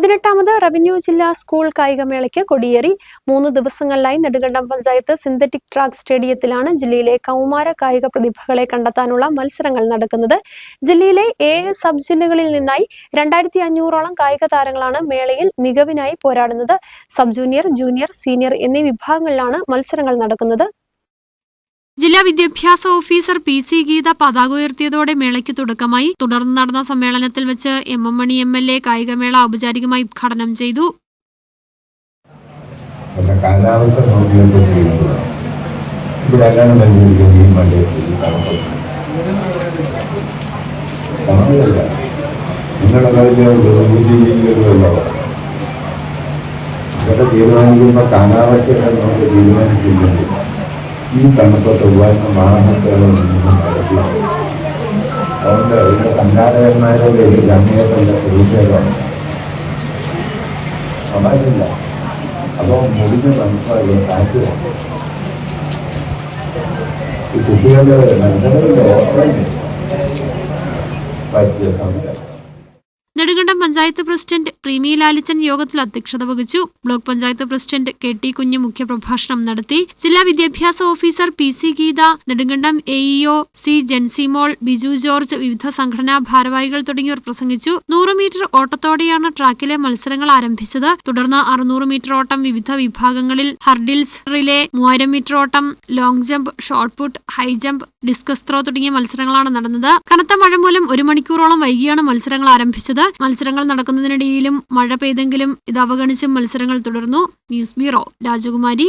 പതിനെട്ടാമത് റവന്യൂ ജില്ലാ സ്കൂൾ കായികമേളയ്ക്ക് കൊടിയേറി. മൂന്ന് ദിവസങ്ങളിലായി നെടുങ്കണ്ടം പഞ്ചായത്ത് സിന്തറ്റിക് ട്രാക്ക് സ്റ്റേഡിയത്തിലാണ് ജില്ലയിലെ കൗമാര കായിക പ്രതിഭകളെ കണ്ടെത്താനുള്ള മത്സരങ്ങൾ നടക്കുന്നത്. ജില്ലയിലെ ഏഴ് സബ് ജില്ലകളിൽ നിന്നായി രണ്ടായിരത്തി അഞ്ഞൂറോളം കായിക താരങ്ങളാണ് മേളയിൽ മികവിനായി പോരാടുന്നത്. സബ് ജൂനിയർ ജൂനിയർ സീനിയർ എന്നീ വിഭാഗങ്ങളിലാണ് മത്സരങ്ങൾ നടക്കുന്നത്. ജില്ലാ വിദ്യാഭ്യാസ ഓഫീസർ പി സി ഗീത പതാക ഉയർത്തിയതോടെ മേളയ്ക്ക് തുടക്കമായി. തുടർന്ന് നടന്ന സമ്മേളനത്തിൽ വെച്ച് M M Mani M L A കായികമേള ഔപചാരികമായി ഉദ്ഘാടനം ചെയ്തു. തീരുമാനിക്കുമ്പോൾ കാലാവസ്ഥ തീരുമാനിക്കുന്നുണ്ട് ഈ തണുപ്പത്ത് നിന്നും നടത്തി അതുകൊണ്ട് ഇവിടെ സംഘാടകന്മാരുടെ ഒരു ജമയത്തുള്ള പ്രതിഷേധമാണ് ഉണ്ടായിട്ടില്ല. അപ്പോൾ മുടിഞ്ഞ തണുപ്പായി കാറ്റ് ഈ കുട്ടികളുടെ മനുഷ്യരുടെ ഓർമ്മ പറ്റിയ സമയം. നെടുങ്കണ്ടം പഞ്ചായത്ത് പ്രസിഡന്റ് പ്രീമി ലാലിച്ചൻ യോഗത്തിൽ അധ്യക്ഷത വഹിച്ചു. Block panchayat president K T Kunju മുഖ്യപ്രഭാഷണം നടത്തി. ജില്ലാ വിദ്യാഭ്യാസ officer P C Geetha Nedumkandam A E O C Jensimol Biju George വിവിധ സംഘടനാ ഭാരവാഹികൾ തുടങ്ങിയവർ പ്രസംഗിച്ചു. നൂറ് മീറ്റർ ഓട്ടത്തോടെയാണ് ട്രാക്കിലെ മത്സരങ്ങൾ ആരംഭിച്ചത്. തുടർന്ന് അറുന്നൂറ് മീറ്റർ ഓട്ടം വിവിധ വിഭാഗങ്ങളിൽ ഹർഡിൽസ് റിലേ മൂവായിരം മീറ്റർ ഓട്ടം long jump shot put high jump discus throw തുടങ്ങിയ മത്സരങ്ങളാണ് നടന്നത്. കനത്ത മഴ മൂലം ഒരു മണിക്കൂറോളം വൈകിയാണ് മത്സരങ്ങൾ ആരംഭിച്ചത്. മത്സരങ്ങൾ നടക്കുന്നതിനിടയിലും മഴ പെയ്തെങ്കിലും ഇത് അവഗണിച്ച് മത്സരങ്ങൾ തുടർന്നു. ന്യൂസ് ബ്യൂറോ രാജകുമാരി.